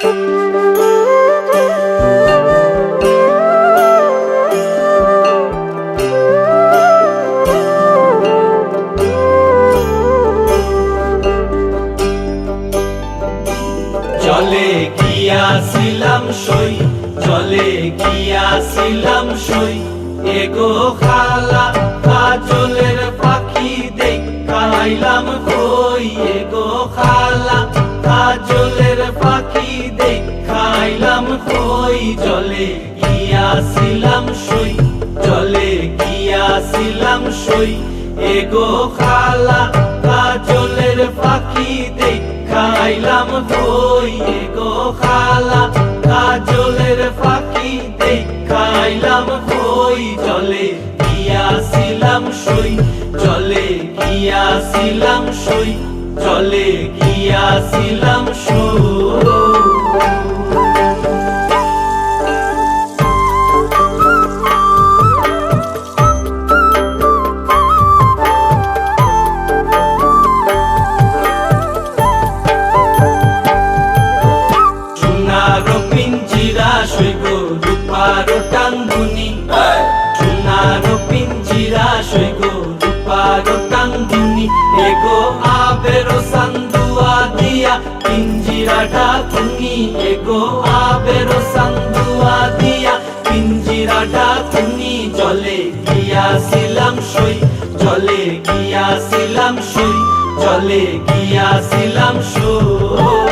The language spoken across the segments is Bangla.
চলে গিয়াছিলাম সই চলে গিয়াছিলাম সই। এগো খালা কাজলের পাখি দেখাইলাম কই? সই এগো খালা, কাজলের পাখি দেখাইলাম কই এগো খালা, কাজলের পাখি দেখাইলাম কই চলে গিয়াছিলাম সই চলে গিয়াছিলাম সই চলে গিয়াছিলাম পিঞ্জিরাটা তুমি এগো আবের সান্দুয়া দিয়া পিঞ্জিরাটা তুমি জলে গিয়াছিলাম সই জলে গিয়াছিলাম সই জলে গিয়াছিলাম সই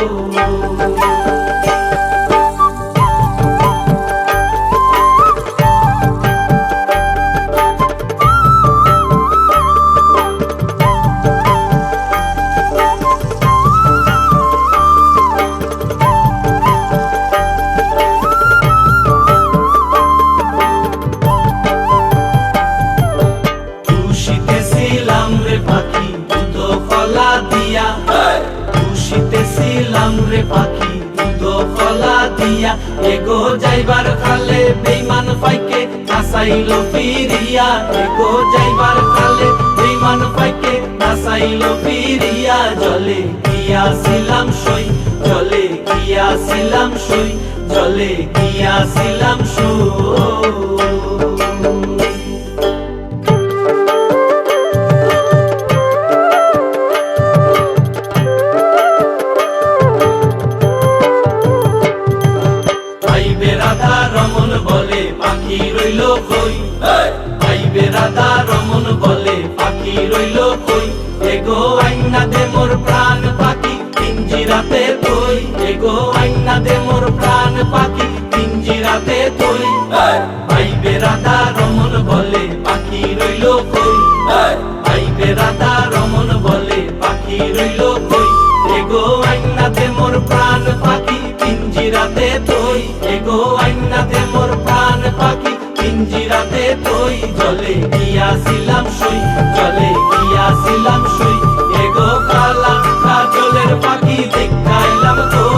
কলা দিয়া এগো যাইবার খালে বেইমান পাইকে নাসাইল ফিরিয়া। এগো যাইবার খালে বেইমান পাইকে নাসাইল ফিরিয়া। জলে গিয়াছিলাম সই, জলে গিয়াছিলাম সই, জলে গিয়াছিলাম সই। বলে পাখি রইল কই? ভাইবে রাধা রমন বলে পাখি রইল কই? এগো আইনা দে মোর প্রাণ পাখি পিঞ্জিরাতে কই এগো আইনা দে মোর প্রাণ তুই এগো আইনাতে মোর প্রাণ পাখি পিঞ্জিরাতে তুই জলে গিয়াছিলাম সই, জলে গিয়াছিলাম সই, এগো কালা কাজলের পাখি, দেখাইলাম তুই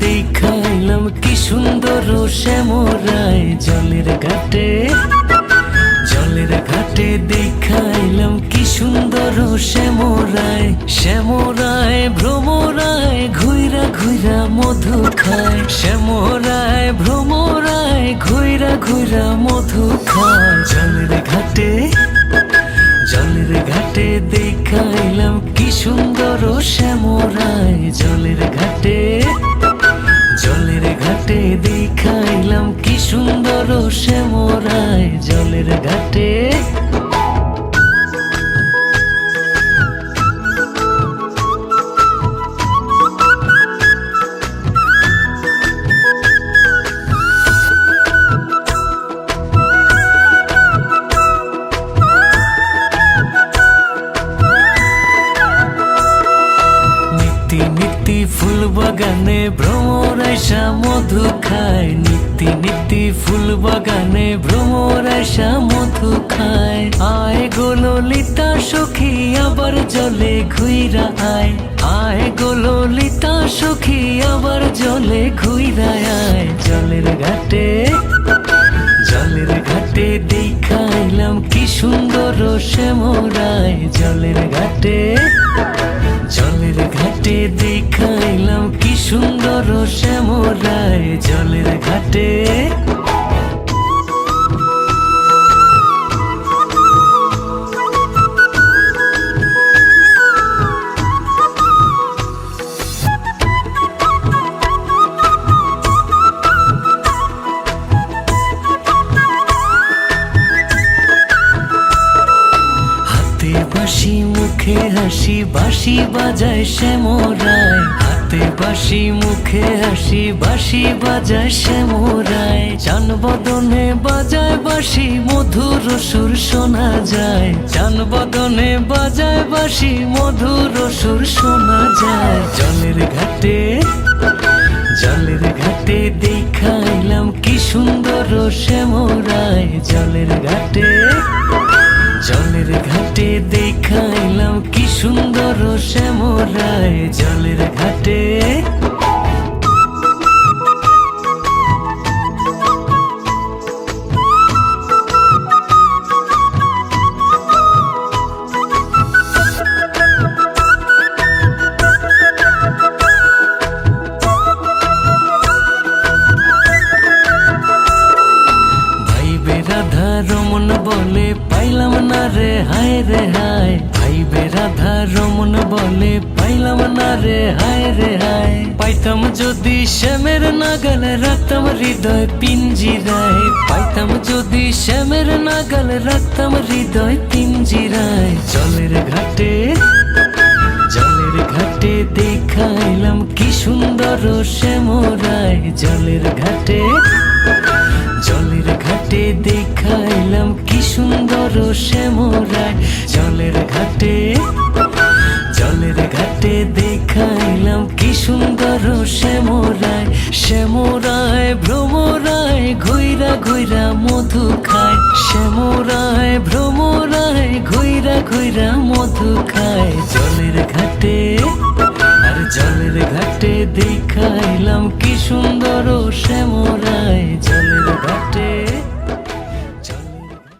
দেখাইলাম কি সুন্দর শ্যামরায় জলের ঘাটে। জলের ঘাটে দেখাইলাম কি সুন্দর শ্যামরায়। শ্যামরায় ভ্রমরায় ঘুইরা ঘুইরা মধু খায়। শ্যামরায় ভ্রমরায় ঘুইরা ঘুইরা মধু খায়। জলের ঘাটে জলের ঘাটে দেখাইলাম কি সুন্দর শ্যামরায়। জলের ঘাটে ঘাটে দেখাইলাম কি সুন্দর সে মোরায় জলের ঘাটে। আয়সা মধু খায়, নিত্যি নিত্যি ফুল বাগানে ভ্রমর আয়সা মধু খায়। আয় গো ললিতা সখী, আবার জলে ঘুইরা আয়। আয় গো ললিতা সখী, আবার জলে ঘুইরা আয়। জলের ঘাটে জলের ঘাটে দেখাইলাম কি সুন্দর শ্যামরায়। জলের ঘাটে, জলের ঘাটে দেখাইলাম কি সুন্দর শ্যামরায় জলের ঘাটে। হাসি বাঁশি বাজায় শ্যামরায় হাতে বাঁশি, মুখে হাসি, বাঁশি বাজায় শ্যামরায় চান বদনে বাজায় বাঁশি, মধুর সুর শোনা যায়। চান বদনে বাজায় বাঁশি, মধুর সুর শোনা যায়। জলের ঘাটে জলের ঘাটে দেখাইলাম কি সুন্দর সে শ্যামরায় জলের ঘাটে জলের ঘাটে দেখাইলাম কি সুন্দর শ্যামরায়। জলের ঘাটে পাইলাম না রে, হায় রে হায়। ভাইবে রাধা রমন বলে, পাইলাম না রে, হায় রে হায়। পাইতাম যদি শ্যামের নাগাল, রাখতাম হৃদয় পিঞ্জিরায়। পাইতাম যদি শ্যামের নাগাল, রাখতাম হৃদয় পিঞ্জিরায়। জলের ঘাটে জলের ঘাটে দেখাইলাম কি সুন্দর শ্যামরায় জলের ঘাটে জলের ঘাটে দেখাইলাম সুন্দর শ্যামরায় জলের ঘাটে জলের ঘাটে দেখাইলাম কি সুন্দর শ্যামরায়। শ্যামরায় ভ্রমরায় ঘুইরা ঘুইরা মধু খায়। শ্যামরায় ভ্রমরায় ঘুইরা ঘুইরা মধু খায়। জলের ঘাটে, আর জলের ঘাটে দেখাইলাম কি সুন্দর শ্যামরায়।